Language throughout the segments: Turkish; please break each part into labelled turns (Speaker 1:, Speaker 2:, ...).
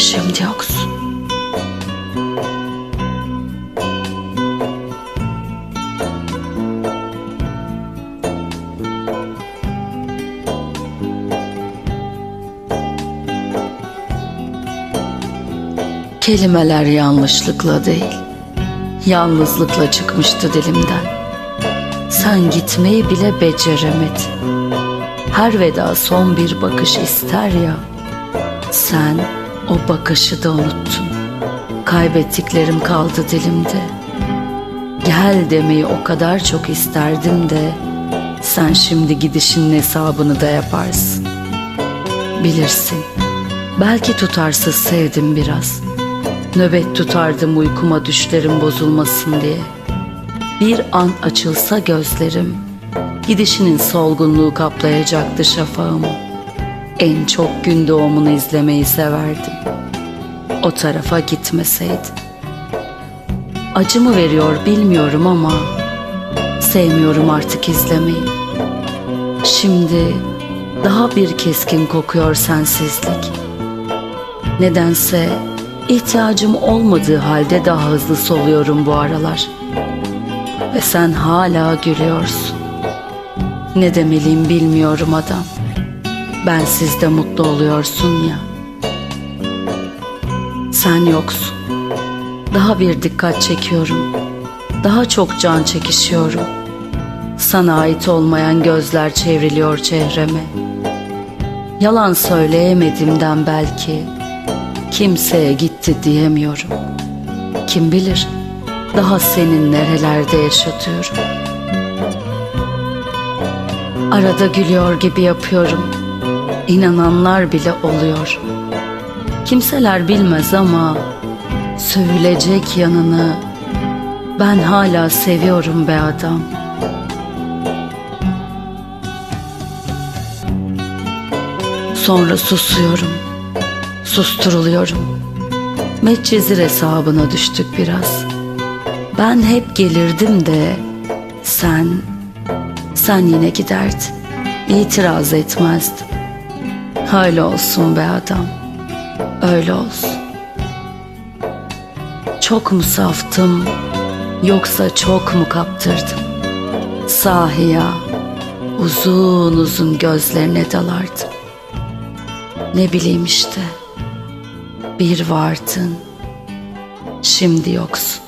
Speaker 1: Şimdi yoksun. Kelimeler yanlışlıkla değil, yalnızlıkla çıkmıştı dilimden. Sen gitmeyi bile beceremedin. Her veda son bir bakış ister ya. Sen o bakışı da unuttun. Kaybettiklerim kaldı dilimde. Gel demeyi o kadar çok isterdim de sen şimdi gidişinin hesabını da yaparsın. Bilirsin. Belki tutarsız sevdim biraz. Nöbet tutardım uykuma düşlerim bozulmasın diye. Bir an açılsa gözlerim, gidişinin solgunluğu kaplayacaktı şafağımı. En çok gün doğumunu izlemeyi severdim. O tarafa gitmeseydi. Acı mı veriyor bilmiyorum ama sevmiyorum artık izlemeyi. Şimdi daha bir keskin kokuyor sensizlik. Nedense ihtiyacım olmadığı halde daha hızlı soluyorum bu aralar. Ve sen hala gülüyorsun. Ne demeliyim bilmiyorum adam. Ben sizde mutlu oluyorsun ya. Sen yoksun. Daha bir dikkat çekiyorum. Daha çok can çekişiyorum. Sana ait olmayan gözler çevriliyor çehreme. Yalan söyleyemediğimden belki kimseye gitti diyemiyorum. Kim bilir daha senin nerelerde yaşatıyorum. Arada gülüyor gibi yapıyorum. İnananlar bile oluyor. Kimseler bilmez ama sövülecek yanını ben hala seviyorum be adam. Sonra susuyorum. Susturuluyorum. Medcezir hesabına düştük biraz. Ben hep gelirdim de sen, sen yine giderdin. İtiraz etmezdin. Öyle olsun be adam, öyle olsun. Çok mu saftım, yoksa çok mu kaptırdım? Sahiya, uzun uzun gözlerine dalardım. Ne bileyim işte, bir vardın, şimdi yoksun.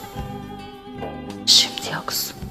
Speaker 1: Şimdi yoksun.